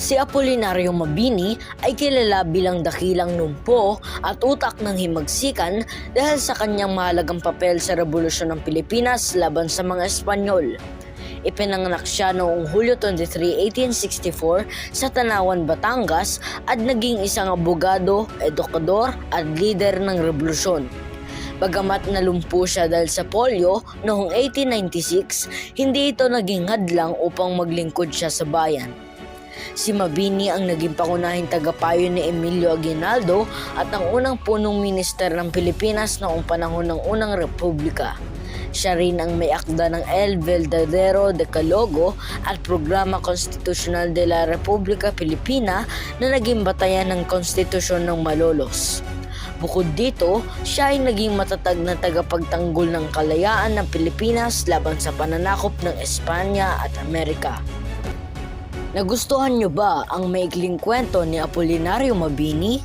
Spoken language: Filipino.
Si Apolinario Mabini ay kilala bilang dakilang numpo at utak ng himagsikan dahil sa kanyang mahalagang papel sa Revolusyon ng Pilipinas laban sa mga Espanyol. Ipinanganak siya noong Hulyo 23, 1864 sa Tanawan, Batangas at naging isang abogado, edukador at leader ng revolusyon. Bagamat nalumpo siya dahil sa polio noong 1896, hindi ito naging hadlang upang maglingkod siya sa bayan. Si Mabini ang naging pangunahing tagapayo ni Emilio Aguinaldo at ang unang punong minister ng Pilipinas noong panahon ng unang republika. Siya rin ang may akda ng El Verdadero Decalogo at Programa Konstitusyonal de la República Filipina na naging batayan ng konstitusyon ng Malolos. Bukod dito, siya ay naging matatag na tagapagtanggol ng kalayaan ng Pilipinas laban sa pananakop ng Espanya at Amerika. Nagustuhan niyo ba ang maikling kwento ni Apolinario Mabini?